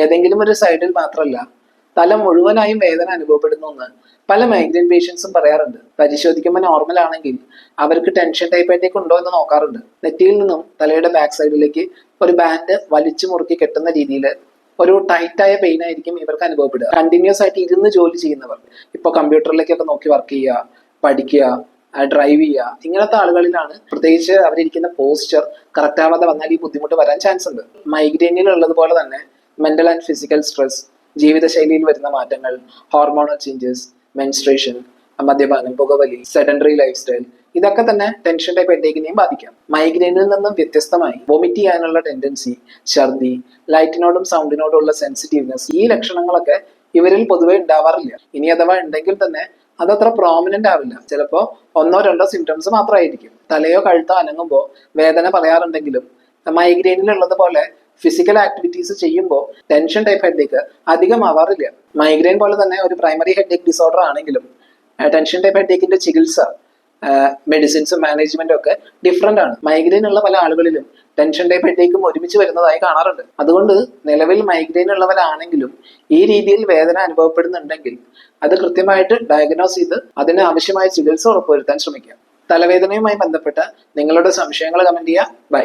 ഏതെങ്കിലും ഒരു സൈഡിൽ മാത്രമല്ല തല മുഴുവനായും വേദന അനുഭവപ്പെടുന്നു എന്ന് പല മൈഗ്രെയിൻ പേഷ്യൻസും പറയാറുണ്ട്. പരിശോധിക്കുമ്പോൾ നോർമൽ ആണെങ്കിൽ അവർക്ക് ടെൻഷൻ ടൈപ്പ് ആയിട്ടേക്ക് ഉണ്ടോ എന്ന് നോക്കാറുണ്ട്. നെറ്റിയിൽ നിന്നും തലയുടെ ബാക്ക് സൈഡിലേക്ക് ഒരു ബാൻഡ് വലിച്ചു മുറുക്കി കെട്ടുന്ന രീതിയിൽ ഒരു ടൈറ്റായ പെയിൻ ആയിരിക്കും ഇവർക്ക് അനുഭവപ്പെടുക. കണ്ടിന്യൂസ് ആയിട്ട് ഇരുന്ന് ജോലി ചെയ്യുന്നവർ ഇപ്പൊ കമ്പ്യൂട്ടറിലേക്കൊക്കെ നോക്കി വർക്ക് ചെയ്യുക പഠിക്കുക ഡ്രൈവ് ചെയ്യുക ഇങ്ങനത്തെ ആളുകളിലാണ് പ്രത്യേകിച്ച് അവരിരിക്കുന്ന പോസ്റ്റർ കറക്റ്റ് ആവാതെ വന്നാൽ ഈ ബുദ്ധിമുട്ട് വരാൻ ചാൻസ് ഉണ്ട്. മൈഗ്രെയിനിൽ ഉള്ളതുപോലെ തന്നെ മെന്റൽ ആൻഡ് ഫിസിക്കൽ സ്ട്രെസ് ജീവിതശൈലിയിൽ വരുന്ന മാറ്റങ്ങൾ ഹോർമോണൽ ചേഞ്ചസ് മെൻസ്ട്രേഷൻ മദ്യപാനം പുകവലി സെഡൻഡറി ലൈഫ് സ്റ്റൈൽ ഇതൊക്കെ തന്നെ ടെൻഷൻ ടൈപ്പ് എഡേക്കിനെയും ബാധിക്കാം. മൈഗ്രെയിനിൽ നിന്നും വ്യത്യസ്തമായി വോമിറ്റ് ചെയ്യാനുള്ള ടെൻഡൻസി ഛർദി ലൈറ്റിനോടും സൗണ്ടിനോടും ഉള്ള സെൻസിറ്റീവ്നെസ് ഈ ലക്ഷണങ്ങളൊക്കെ ഇവരിൽ പൊതുവെ ഉണ്ടാവാറില്ല. ഇനി അഥവാ ഉണ്ടെങ്കിൽ തന്നെ അതത്ര പ്രോമിനന്റ് ആവില്ല. ചിലപ്പോൾ ഒന്നോ രണ്ടോ സിംറ്റംസ് മാത്രമായിരിക്കും. തലയോ കഴുത്തോ അനങ്ങുമ്പോൾ വേദന പറയാറുണ്ടെങ്കിലും മൈഗ്രെയിനിലുള്ളത് പോലെ ഫിസിക്കൽ ആക്ടിവിറ്റീസ് ചെയ്യുമ്പോൾ ടെൻഷൻ ടൈപ്പ് ഹെഡേക്ക് അധികം ആവാറില്ല മൈഗ്രെയിൻ പോലെ തന്നെ ഒരു പ്രൈമറി ഹെഡേക്ക് ഡിസോർഡർ ആണെങ്കിലും ടെൻഷൻ ടൈപ്പ് ഹെഡേക്കിന്റെ ചികിത്സ മെഡിസിൻസും മാനേജ്മെന്റും ഒക്കെ ഡിഫറെന്റ് ആണ്. മൈഗ്രെയിൻ ഉള്ള പല ആളുകളിലും ടെൻഷൻ ടൈപ്പ് ഹെഡേക്കും ഒരുമിച്ച് വരുന്നതായി കാണാറുണ്ട്. അതുകൊണ്ട് നിലവിൽ മൈഗ്രെയിൻ ഉള്ളവരാണെങ്കിലും ഈ രീതിയിൽ വേദന അനുഭവപ്പെടുന്നുണ്ടെങ്കിൽ അത് കൃത്യമായിട്ട് ഡയഗ്നോസ് ചെയ്ത് അതിന് ആവശ്യമായ ചികിത്സ ഉറപ്പുവരുത്താൻ ശ്രമിക്കുക. തലവേദനയുമായി ബന്ധപ്പെട്ട് നിങ്ങളുടെ സംശയങ്ങൾ കമന്റ് ചെയ്യുക. ബൈ